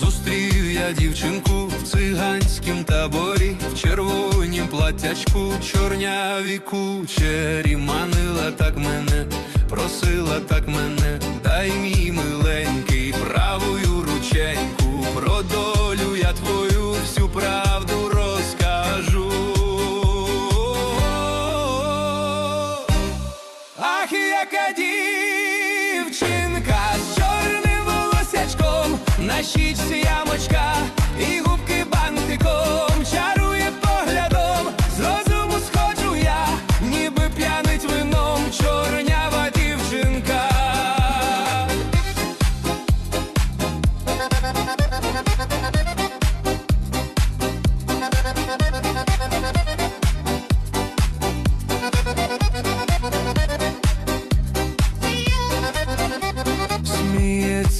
Зустрів я дівчинку в циганськім таборі, в червонім платячку, чорняві кучері, манила так мене, просила так мене, дай мій на щічці ямочка і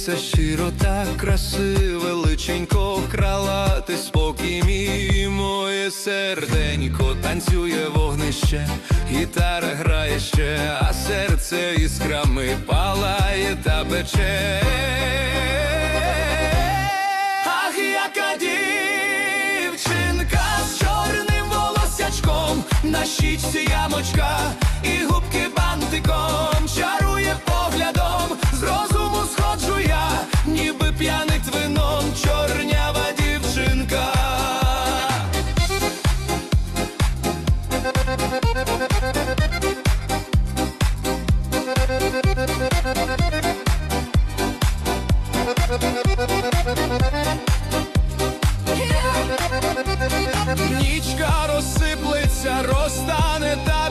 Сміється щиро так красиве личенько кралати спокій мій моє серденько танцює вогнище, гітара грає ще, а серце іскрами палає та пече. Ах, яка дівчинка з чорним волосячком, на щічці ямочка і губки Нічка розсиплеться, розтане табір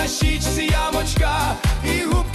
на щічці ямочка і губ.